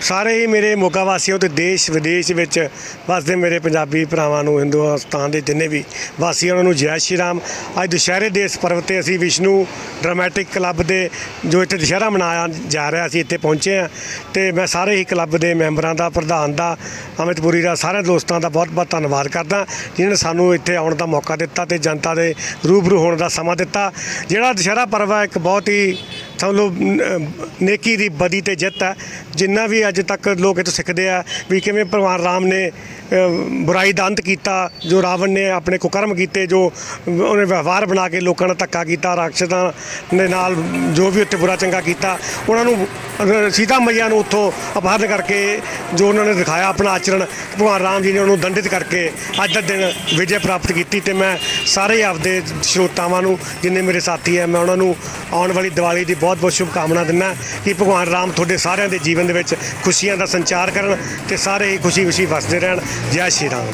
ਸਾਰੇ ਹੀ ਮੇਰੇ ਮੋਗਾ ਵਾਸੀਓ ਤੇ ਦੇਸ਼ ਵਿਦੇਸ਼ ਵਿੱਚ ਵਸਦੇ ਮੇਰੇ ਪੰਜਾਬੀ ਭਰਾਵਾਂ ਨੂੰ ਹਿੰਦੁਸਤਾਨ ਦੇ ਜਿੰਨੇ ਵੀ ਵਾਸੀ ਉਹਨਾਂ ਨੂੰ ਜੈ ਸ਼੍ਰੀ ਰਾਮ। ਅੱਜ ਦੁਸ਼ਹਿਰੇ ਦੇ ਇਸ ਪਰਵ ਤੇ ਅਸੀਂ ਵਿਸ਼ਨੂੰ ਡਰਾਮੈਟਿਕ ਕਲੱਬ ਦੇ ਜੋ ਇੱਥੇ ਦੁਸ਼ਹਿਰਾ ਮਨਾਇਆ ਜਾ ਰਿਹਾ, ਅਸੀਂ ਇੱਥੇ ਪਹੁੰਚੇ ਆ ਤੇ ਮੈਂ ਸਾਰੇ ਹੀ ਕਲੱਬ ਦੇ ਮੈਂਬਰਾਂ ਦਾ, ਪ੍ਰਧਾਨ ਦਾ, ਅਮਿਤਪੁਰੀ ਦਾ, ਸਾਰੇ ਦੋਸਤਾਂ ਦਾ ਬਹੁਤ-ਬਹੁਤ ਧੰਨਵਾਦ ਕਰਦਾ, ਜਿਨ੍ਹਾਂ ਨੇ ਸਾਨੂੰ ਇੱਥੇ ਆਉਣ ਦਾ ਮੌਕਾ ਦਿੱਤਾ ਤੇ ਜਨਤਾ ਦੇ ਰੂਬਰੂ ਹੋਣ ਦਾ ਸਮਾਂ ਦਿੱਤਾ। ਜਿਹੜਾ ਦੁਸ਼ਹਿਰਾ ਪਰਵ ਹੈ, ਇੱਕ ਬਹੁਤ ਹੀ ਸਮਝ ਲਓ ਨੇਕੀ ਦੀ ਬਦੀ ਤੇ ਜਿੱਤ ਹੈ ਜਿੰਨਾ ਵੀ ਅੱਜ ਤੱਕ ਲੋਕ ਇਹ ਤੋਂ ਸਿੱਖਦੇ ਆ ਵੀ ਕਿਵੇਂ ਭਗਵਾਨ ਰਾਮ ਨੇ ਬੁਰਾਈ ਦਾ ਅੰਤ ਕੀਤਾ, ਜੋ ਰਾਵਣ ਨੇ ਆਪਣੇ ਕੁਕਰਮ ਕੀਤੇ, ਜੋ ਉਹਨੇ ਵਿਵਹਾਰ ਬਣਾ ਕੇ ਲੋਕਾਂ ਨਾਲ ਧੱਕਾ ਕੀਤਾ, ਰਾਖਸ਼ਾਂ ਦੇ ਨਾਲ ਜੋ ਵੀ ਉੱਤੇ ਬੁਰਾ ਚੰਗਾ ਕੀਤਾ, ਉਹਨਾਂ ਨੂੰ ਸੀਤਾ ਮਈਆ ਨੂੰ ਉੱਥੋਂ ਅਪਹਰਨ ਕਰਕੇ ਜੋ ਉਹਨਾਂ ਨੇ ਦਿਖਾਇਆ ਆਪਣਾ ਆਚਰਣ, ਭਗਵਾਨ ਰਾਮ ਜੀ ਨੇ ਉਹਨੂੰ ਦੰਡਿਤ ਕਰਕੇ ਅੱਜ ਦਾ ਦਿਨ ਵਿਜੇ ਪ੍ਰਾਪਤ ਕੀਤੀ ਤੇ ਮੈਂ ਸਾਰੇ ਆਪਦੇ ਸਰੋਤਾਵਾਂ ਨੂੰ, ਜਿੰਨੇ ਮੇਰੇ ਸਾਥੀ ਹੈ, ਮੈਂ ਉਹਨਾਂ ਨੂੰ ਆਉਣ ਵਾਲੀ ਦੀਵਾਲੀ ਦੀ ਬਹੁਤ ਬਹੁਤ ਸ਼ੁਭਕਾਮਨਾ ਦਿੰਦਾ ਕਿ ਭਗਵਾਨ ਰਾਮ ਤੁਹਾਡੇ ਸਾਰਿਆਂ ਦੇ ਜੀਵਨ ਦੇ ਵਿੱਚ ਖੁਸ਼ੀਆਂ ਦਾ ਸੰਚਾਰ ਕਰਨ ਤੇ ਸਾਰੇ ਹੀ ਖੁਸ਼ੀ ਖੁਸ਼ੀ ਵਸਦੇ ਰਹਿਣ। ਜੈ ਸ਼੍ਰੀ ਰਾਮ।